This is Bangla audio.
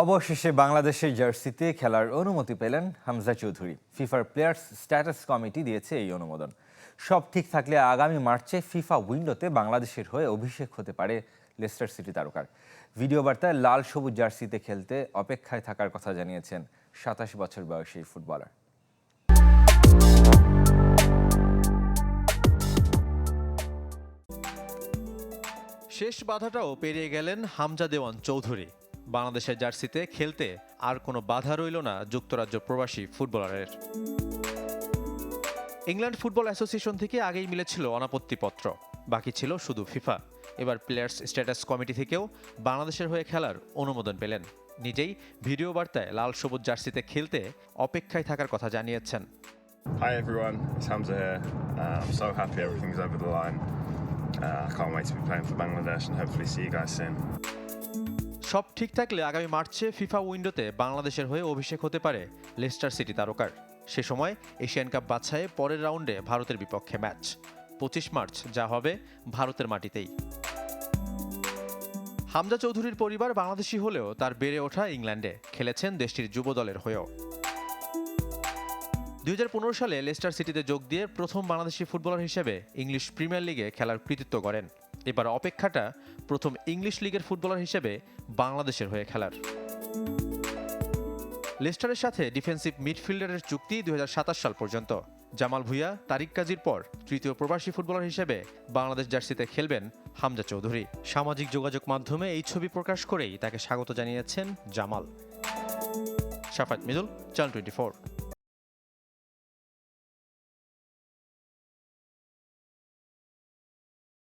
অবশেষে বাংলাদেশের জার্সিতে খেলার অনুমতি পেলেন হামজা চৌধুরী। ফিফার প্লেয়ার্স স্ট্যাটাস কমিটি দিয়েছে এই অনুমোদন। সব ঠিক থাকলে আগামী মার্চে ফিফা উইন্ডোতে বাংলাদেশের হয়ে অভিষেক হতে পারে লেস্টার সিটি তারকার। ভিডিও বার্তায় লাল সবুজ জার্সিতে খেলতে অপেক্ষায় থাকার কথা জানিয়েছেন সাতাশ বছর বয়সী ফুটবলার। শেষ বাধাটাও পেরিয়ে গেলেন হামজা দেওয়ান চৌধুরী। বাংলাদেশের জার্সিতে খেলতে আর কোনো বাধা রইল না যুক্তরাজ্য প্রবাসী ফুটবলারের ইংল্যান্ড ফুটবল অ্যাসোসিয়েশন থেকে আগেই মিলেছিল অনাপত্তিপত্র বাকি ছিল শুধু ফিফা এবার প্লেয়ার্স স্ট্যাটাস কমিটি থেকেও বাংলাদেশের হয়ে খেলার অনুমোদন পেলেন নিজেই ভিডিও বার্তায় লাল সবুজ জার্সিতে খেলতে অপেক্ষায় থাকার কথা জানিয়েছেন Hi everyone, it's Hamza here. Uh, I'm so happy everything's over the line. Uh, I can't wait to be playing for Bangladesh and hopefully see you guys soon. সব ঠিক থাকলে আগামী মার্চে ফিফা উইন্ডোতে বাংলাদেশের হয়ে অভিষেক হতে পারে লেস্টার সিটি তারকার। সে সময় এশিয়ান কাপ বাছাইয়ে পরের রাউন্ডে ভারতের বিপক্ষে ম্যাচ। পঁচিশ মার্চ যা হবে ভারতের মাটিতেই। হামজা চৌধুরীর পরিবার বাংলাদেশি হলেও তার বেড়ে ওঠা ইংল্যান্ডে খেলেছেন দেশটির যুব দলের হয়েও। দু হাজার পনেরো সালে লেস্টার সিটিতে যোগ দিয়ে প্রথম বাংলাদেশি ফুটবলার হিসেবে ইংলিশ প্রিমিয়ার লিগে খেলার কৃতিত্ব করেন এবার অপেক্ষাটা প্রথম ইংলিশ লিগের ফুটবলার হিসেবে বাংলাদেশের হয়ে খেলার। লেস্টারের সাথে ডিফেন্সিভ মিডফিল্ডারের চুক্তি দুই হাজার সাতাশ সাল পর্যন্ত। জামাল ভুইয়া, তারিক কাজীর পর তৃতীয় প্রবাসী ফুটবলার হিসেবে বাংলাদেশ জার্সিতে খেলবেন হামজা চৌধুরী। সামাজিক যোগাযোগ মাধ্যমে এই ছবি প্রকাশ করেই তাকে স্বাগত জানিয়েছেন জামাল। সাফাত মিদুল, চ্যানেল টোয়েন্টি